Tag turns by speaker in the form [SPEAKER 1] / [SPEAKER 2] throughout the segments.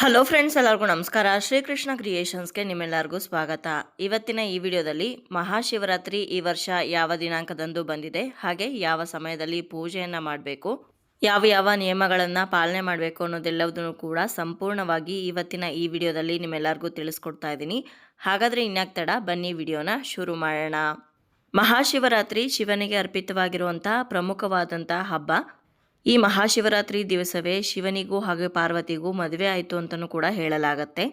[SPEAKER 1] Hello friends ಎಲ್ಲರಿಗೂ ನಮಸ್ಕಾರ. ಶ್ರೀಕೃಷ್ಣ ಕ್ರಿಯೇಷನ್ಸ್ಗೆ ನಿಮ್ಮೆಲ್ಲರಿಗೂ ಸ್ವಾಗತ. ಇವತ್ತಿನ ಈ ವಿಡಿಯೋದಲ್ಲಿ ಮಹಾಶಿವರಾತ್ರಿ ಈ ವರ್ಷ ಯಾವ ದಿನಾಂಕದಂದು ಬಂದಿದೆ, ಹಾಗೆ ಯಾವ ಸಮಯದಲ್ಲಿ ಪೂಜೆಯನ್ನು ಮಾಡಬೇಕು, ಯಾವ ಯಾವ ನಿಯಮಗಳನ್ನು ಪಾಲನೆ ಮಾಡಬೇಕು ಅನ್ನೋದೆಲ್ಲವುದನ್ನು ಕೂಡ ಸಂಪೂರ್ಣವಾಗಿ ಇವತ್ತಿನ ಈ ವಿಡಿಯೋದಲ್ಲಿ ನಿಮ್ಮೆಲ್ಲರಿಗೂ ತಿಳಿಸ್ಕೊಡ್ತಾ ಇದ್ದೀನಿ. ಹಾಗಾದರೆ ಇನ್ಯಾಕ್ ತಡ, ಬನ್ನಿ ವಿಡಿಯೋನ ಶುರು ಮಾಡೋಣ. ಮಹಾಶಿವರಾತ್ರಿ ಶಿವನಿಗೆ ಅರ್ಪಿತವಾಗಿರುವಂಥ ಪ್ರಮುಖವಾದಂಥ ಹಬ್ಬ ಈ ಮಹಾಶಿವರಾತ್ರಿ ದಿವಸವೇ ಶಿವನಿಗೂ ಹಾಗೆ ಪಾರ್ವತಿಗೂ ಮದುವೆ ಆಯಿತು ಅಂತಲೂ ಕೂಡ ಹೇಳಲಾಗತ್ತೆ.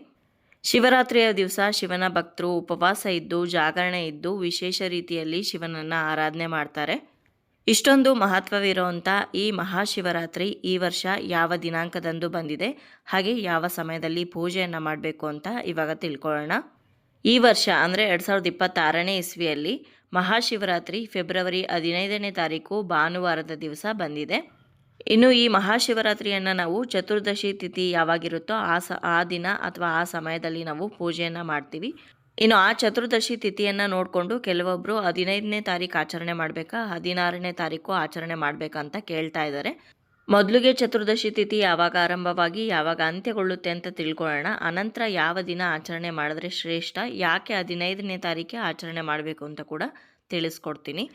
[SPEAKER 1] ಶಿವರಾತ್ರಿಯ ದಿವಸ ಶಿವನ ಭಕ್ತರು ಉಪವಾಸ ಇದ್ದು, ಜಾಗರಣೆ ಇದ್ದು, ವಿಶೇಷ ರೀತಿಯಲ್ಲಿ ಶಿವನನ್ನು ಆರಾಧನೆ ಮಾಡ್ತಾರೆ. ಇಷ್ಟೊಂದು ಮಹತ್ವವಿರುವಂಥ ಈ ಮಹಾಶಿವರಾತ್ರಿ ಈ ವರ್ಷ ಯಾವ ದಿನಾಂಕದಂದು ಬಂದಿದೆ, ಹಾಗೆ ಯಾವ ಸಮಯದಲ್ಲಿ ಪೂಜೆಯನ್ನು ಮಾಡಬೇಕು ಅಂತ ಇವಾಗ ತಿಳ್ಕೊಳ್ಳೋಣ. ಈ ವರ್ಷ ಅಂದರೆ ಎರಡು ಸಾವಿರದ ಇಪ್ಪತ್ತಾರನೇ ಇಸ್ವಿಯಲ್ಲಿ ಮಹಾಶಿವರಾತ್ರಿ ಫೆಬ್ರವರಿ ಹದಿನೈದನೇ ತಾರೀಕು ಭಾನುವಾರದ ದಿವಸ ಬಂದಿದೆ. ಇನ್ನು ಈ ಮಹಾಶಿವರಾತ್ರಿಯನ್ನು ನಾವು ಚತುರ್ದಶಿ ತಿಥಿ ಯಾವಾಗಿರುತ್ತೋ ಆ ಸ, ಆ ದಿನ ಅಥವಾ ಆ ಸಮಯದಲ್ಲಿ ನಾವು ಪೂಜೆಯನ್ನು ಮಾಡ್ತೀವಿ. ಇನ್ನು ಆ ಚತುರ್ದಶಿ ತಿಥಿಯನ್ನು ನೋಡಿಕೊಂಡು ಕೆಲವೊಬ್ಬರು ಹದಿನೈದನೇ ತಾರೀಕು ಆಚರಣೆ ಮಾಡಬೇಕಾ, ಹದಿನಾರನೇ ತಾರೀಕು ಆಚರಣೆ ಮಾಡಬೇಕಾ ಅಂತ ಕೇಳ್ತಾ ಇದ್ದಾರೆ. ಮೊದಲಿಗೆ ಚತುರ್ದಶಿ ತಿಥಿ ಯಾವಾಗ ಆರಂಭವಾಗಿ, ಯಾವಾಗ ಅಂತ್ಯಗೊಳ್ಳುತ್ತೆ ಅಂತ ತಿಳ್ಕೊಳ್ಳೋಣ. ಅನಂತರ ಯಾವ ದಿನ ಆಚರಣೆ ಮಾಡಿದ್ರೆ ಶ್ರೇಷ್ಠ, ಯಾಕೆ ಹದಿನೈದನೇ ತಾರೀಕೆ ಆಚರಣೆ ಮಾಡಬೇಕು ಅಂತ ಕೂಡ ತಿಳಿಸ್ಕೊಡ್ತೀನಿ.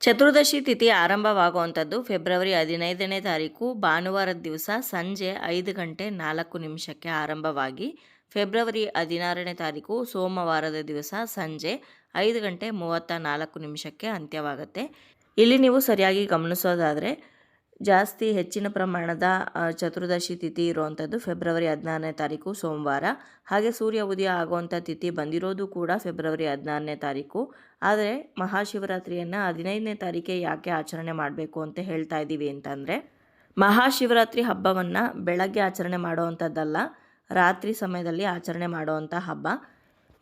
[SPEAKER 1] ಚತುರ್ದಶಿ ತಿಥಿ ಆರಂಭವಾಗುವಂಥದ್ದು ಫೆಬ್ರವರಿ ಹದಿನೈದನೇ ತಾರೀಕು. ಭಾನುವಾರದ ದಿವಸ ಸಂಜೆ ಐದು ಗಂಟೆ ನಾಲ್ಕು ನಿಮಿಷಕ್ಕೆ ಆರಂಭವಾಗಿ ಫೆಬ್ರವರಿ ಹದಿನಾರನೇ ತಾರೀಕು, ಸೋಮವಾರದ ದಿವಸ ಸಂಜೆ ಐದು ಗಂಟೆ ಮೂವತ್ತ ನಾಲ್ಕು ನಿಮಿಷಕ್ಕೆ ಅಂತ್ಯವಾಗುತ್ತೆ. ಇಲ್ಲಿ ನೀವು ಸರಿಯಾಗಿ ಗಮನಿಸೋದಾದರೆ ಜಾಸ್ತಿ ಹೆಚ್ಚಿನ ಪ್ರಮಾಣದ ಚತುರ್ದಶಿ ತಿಥಿ ಇರುವಂಥದ್ದು ಫೆಬ್ರವರಿ ಹದಿನಾರನೇ ತಾರೀಕು ಸೋಮವಾರ. ಹಾಗೆ ಸೂರ್ಯ ಉದಯ ಆಗುವಂಥ ತಿಥಿ ಬಂದಿರೋದು ಕೂಡ ಫೆಬ್ರವರಿ ಹದಿನಾರನೇ ತಾರೀಕು. ಆದರೆ ಮಹಾಶಿವರಾತ್ರಿಯನ್ನು ಹದಿನೈದನೇ ತಾರೀಕೆ ಯಾಕೆ ಆಚರಣೆ ಮಾಡಬೇಕು ಅಂತ ಹೇಳ್ತಾ ಇದ್ದೀವಿ ಅಂತಂದರೆ, ಮಹಾಶಿವರಾತ್ರಿ ಹಬ್ಬವನ್ನು ಬೆಳಗ್ಗೆ ಆಚರಣೆ ಮಾಡುವಂಥದ್ದಲ್ಲ, ರಾತ್ರಿ ಸಮಯದಲ್ಲಿ ಆಚರಣೆ ಮಾಡುವಂಥ ಹಬ್ಬ.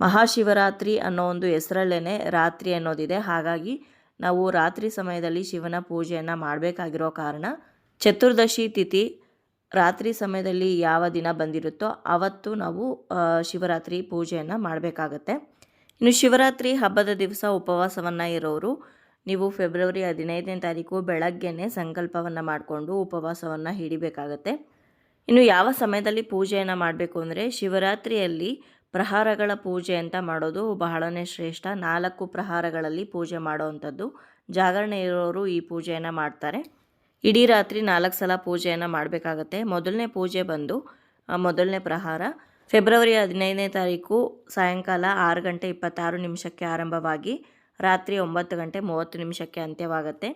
[SPEAKER 1] ಮಹಾಶಿವರಾತ್ರಿ ಅನ್ನೋ ಒಂದು ಹೆಸರಲ್ಲೇ ರಾತ್ರಿ ಅನ್ನೋದಿದೆ. ಹಾಗಾಗಿ ನಾವು ರಾತ್ರಿ ಸಮಯದಲ್ಲಿ ಶಿವನ ಪೂಜೆಯನ್ನು ಮಾಡಬೇಕಾಗಿರೋ ಕಾರಣ ಚತುರ್ದಶಿ ತಿಥಿ ರಾತ್ರಿ ಸಮಯದಲ್ಲಿ ಯಾವ ದಿನ ಬಂದಿರುತ್ತೋ ಅವತ್ತು ನಾವು ಶಿವರಾತ್ರಿ ಪೂಜೆಯನ್ನು ಮಾಡಬೇಕಾಗತ್ತೆ. ಇನ್ನು ಶಿವರಾತ್ರಿ ಹಬ್ಬದ ದಿವಸ ಉಪವಾಸವನ್ನು ಇರೋರು, ನೀವು ಫೆಬ್ರವರಿ ಹದಿನೈದನೇ ತಾರೀಕು ಬೆಳಗ್ಗೆನೆ ಸಂಕಲ್ಪವನ್ನು ಮಾಡಿಕೊಂಡು ಉಪವಾಸವನ್ನು ಹಿಡಿಬೇಕಾಗತ್ತೆ. ಇನ್ನು ಯಾವ ಸಮಯದಲ್ಲಿ ಪೂಜೆಯನ್ನು ಮಾಡಬೇಕು ಅಂದರೆ ಶಿವರಾತ್ರಿಯಲ್ಲಿ ಪ್ರಹಾರಗಳ ಪೂಜೆ ಅಂತ ಮಾಡೋದು ಬಹಳನೇ ಶ್ರೇಷ್ಠ. ನಾಲ್ಕು ಪ್ರಹಾರಗಳಲ್ಲಿ ಪೂಜೆ ಮಾಡುವಂಥದ್ದು. ಜಾಗರಣೆ ಇರೋರು ಈ ಪೂಜೆಯನ್ನು ಮಾಡ್ತಾರೆ. ಇಡೀ ರಾತ್ರಿ ನಾಲ್ಕು ಸಲ ಪೂಜೆಯನ್ನು ಮಾಡಬೇಕಾಗತ್ತೆ. ಮೊದಲನೇ ಪೂಜೆ ಬಂದು ಮೊದಲನೇ ಪ್ರಹಾರ. ಫೆಬ್ರವರಿ ಹದಿನೈದನೇ ತಾರೀಕು ಸಾಯಂಕಾಲ ಆರು ಗಂಟೆ ಇಪ್ಪತ್ತಾರು ನಿಮಿಷಕ್ಕೆ ಆರಂಭವಾಗಿ ರಾತ್ರಿ ಒಂಬತ್ತು ಗಂಟೆ ಮೂವತ್ತು ನಿಮಿಷಕ್ಕೆ ಅಂತ್ಯವಾಗುತ್ತೆ.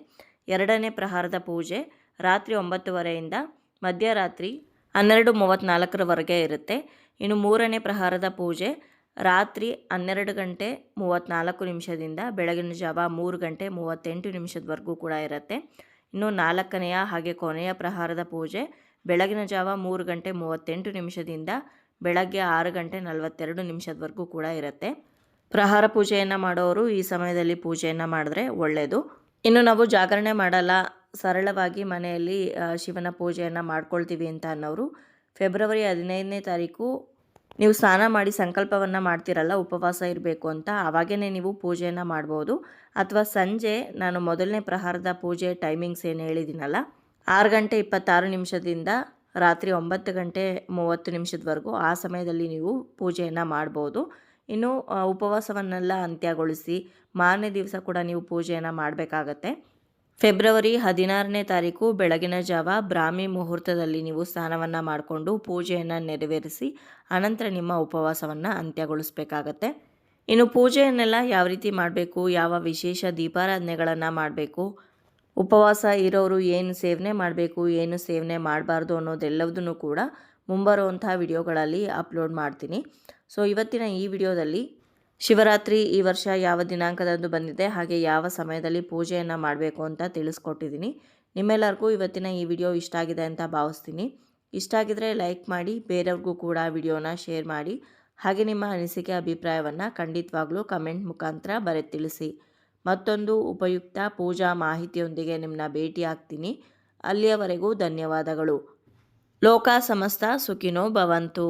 [SPEAKER 1] ಎರಡನೇ ಪ್ರಹಾರದ ಪೂಜೆ ರಾತ್ರಿ ಒಂಬತ್ತುವರೆಯಿಂದ ಮಧ್ಯರಾತ್ರಿ ಹನ್ನೆರಡು ಮೂವತ್ತ್ನಾಲ್ಕರವರೆಗೆ ಇರುತ್ತೆ. ಇನ್ನು ಮೂರನೇ ಪ್ರಹಾರದ ಪೂಜೆ ರಾತ್ರಿ ಹನ್ನೆರಡು ಗಂಟೆ ಮೂವತ್ತ್ನಾಲ್ಕು ನಿಮಿಷದಿಂದ ಬೆಳಗಿನ ಜಾವ ಮೂರು ಗಂಟೆ ಮೂವತ್ತೆಂಟು ನಿಮಿಷದವರೆಗೂ ಕೂಡ ಇರುತ್ತೆ. ಇನ್ನು ನಾಲ್ಕನೆಯ ಹಾಗೆ ಕೊನೆಯ ಪ್ರಹಾರದ ಪೂಜೆ ಬೆಳಗಿನ ಜಾವ ಮೂರು ಗಂಟೆ ಮೂವತ್ತೆಂಟು ನಿಮಿಷದಿಂದ ಬೆಳಗ್ಗೆ ಆರು ಗಂಟೆ ನಲವತ್ತೆರಡು ನಿಮಿಷದವರೆಗೂ ಕೂಡ ಇರುತ್ತೆ. ಪ್ರಹಾರ ಪೂಜೆಯನ್ನು ಮಾಡೋರು ಈ ಸಮಯದಲ್ಲಿ ಪೂಜೆಯನ್ನು ಮಾಡಿದ್ರೆ ಒಳ್ಳೆಯದು ಇನ್ನು ನಾವು ಜಾಗರಣೆ ಮಾಡಲ್ಲ ಸರಳವಾಗಿ ಮನೆಯಲ್ಲಿ ಶಿವನ ಪೂಜೆಯನ್ನು ಮಾಡ್ಕೊಳ್ತೀವಿ ಅಂತ ಅನ್ನೋರು, ಫೆಬ್ರವರಿ ಹದಿನೈದನೇ ತಾರೀಕು ನೀವು ಸ್ನಾನ ಮಾಡಿ ಸಂಕಲ್ಪವನ್ನು ಮಾಡ್ತಿರಲ್ಲ, ಉಪವಾಸ ಇರಬೇಕು ಅಂತ ಆವಾಗೇ ನೀವು ಪೂಜೆಯನ್ನು ಮಾಡ್ಬೋದು. ಅಥವಾ ಸಂಜೆ ನಾನು ಮೊದಲನೇ ಪ್ರಹಾರದ ಪೂಜೆ ಟೈಮಿಂಗ್ಸ್ ಏನು ಹೇಳಿದ್ದೀನಲ್ಲ, ಆರು ಗಂಟೆ ಇಪ್ಪತ್ತಾರು ನಿಮಿಷದಿಂದ ರಾತ್ರಿ ಒಂಬತ್ತು ಗಂಟೆ ಮೂವತ್ತು ನಿಮಿಷದವರೆಗೂ ಆ ಸಮಯದಲ್ಲಿ ನೀವು ಪೂಜೆಯನ್ನು ಮಾಡ್ಬೋದು. ಇನ್ನು ಉಪವಾಸವನ್ನೆಲ್ಲ ಅಂತ್ಯಗೊಳಿಸಿ ಮಾರನೇ ದಿವಸ ಕೂಡ ನೀವು ಪೂಜೆಯನ್ನು ಮಾಡಬೇಕಾಗತ್ತೆ. ಫೆಬ್ರವರಿ ಹದಿನಾರನೇ ತಾರೀಕು ಬೆಳಗಿನ ಜಾವ ಬ್ರಾಹ್ಮಿ ಮುಹೂರ್ತದಲ್ಲಿ ನೀವು ಸ್ನಾನವನ್ನು ಮಾಡಿಕೊಂಡು ಪೂಜೆಯನ್ನು ನೆರವೇರಿಸಿ, ಅನಂತರ ನಿಮ್ಮ ಉಪವಾಸವನ್ನು ಅಂತ್ಯಗೊಳಿಸಬೇಕಾಗತ್ತೆ. ಇನ್ನು ಪೂಜೆಯನ್ನೆಲ್ಲ ಯಾವ ರೀತಿ ಮಾಡಬೇಕು, ಯಾವ ವಿಶೇಷ ದೀಪಾರಾಧನೆಗಳನ್ನು ಮಾಡಬೇಕು, ಉಪವಾಸ ಇರೋರು ಏನು ಸೇವನೆ ಮಾಡಬೇಕು, ಏನು ಸೇವನೆ ಮಾಡಬಾರ್ದು ಅನ್ನೋದೆಲ್ಲವುದನ್ನು ಕೂಡ ಮುಂಬರುವಂಥ ವಿಡಿಯೋಗಳಲ್ಲಿ ಅಪ್ಲೋಡ್ ಮಾಡ್ತೀನಿ. ಸೊ, ಇವತ್ತಿನ ಈ ವಿಡಿಯೋದಲ್ಲಿ ಶಿವರಾತ್ರಿ ಈ ವರ್ಷ ಯಾವ ದಿನಾಂಕದಂದು ಬಂದಿದೆ, ಹಾಗೆ ಯಾವ ಸಮಯದಲ್ಲಿ ಪೂಜೆಯನ್ನು ಮಾಡಬೇಕು ಅಂತ ತಿಳಿಸ್ಕೊಟ್ಟಿದ್ದೀನಿ. ನಿಮ್ಮೆಲ್ಲರಿಗೂ ಇವತ್ತಿನ ಈ ವಿಡಿಯೋ ಇಷ್ಟ ಆಗಿದೆ ಅಂತ ಭಾವಿಸ್ತೀನಿ. ಇಷ್ಟ ಆಗಿದ್ರೆ ಲೈಕ್ ಮಾಡಿ, ಬೇರೆಯವ್ರಿಗೂ ಕೂಡ ವಿಡಿಯೋನ ಶೇರ್ ಮಾಡಿ, ಹಾಗೆ ನಿಮ್ಮ ಅನಿಸಿಕೆ, ಅಭಿಪ್ರಾಯವನ್ನು ಖಂಡಿತವಾಗ್ಲೂ ಕಮೆಂಟ್ ಮುಖಾಂತರ ಬರೆ ತಿಳಿಸಿ. ಮತ್ತೊಂದು ಉಪಯುಕ್ತ ಪೂಜಾ ಮಾಹಿತಿಯೊಂದಿಗೆ ನಿಮ್ಮನ್ನ ಭೇಟಿ ಆಗ್ತೀನಿ. ಅಲ್ಲಿಯವರೆಗೂ ಧನ್ಯವಾದಗಳು. ಲೋಕ ಸಮಸ್ತ ಸುಖಿನೋ ಭವಂತು.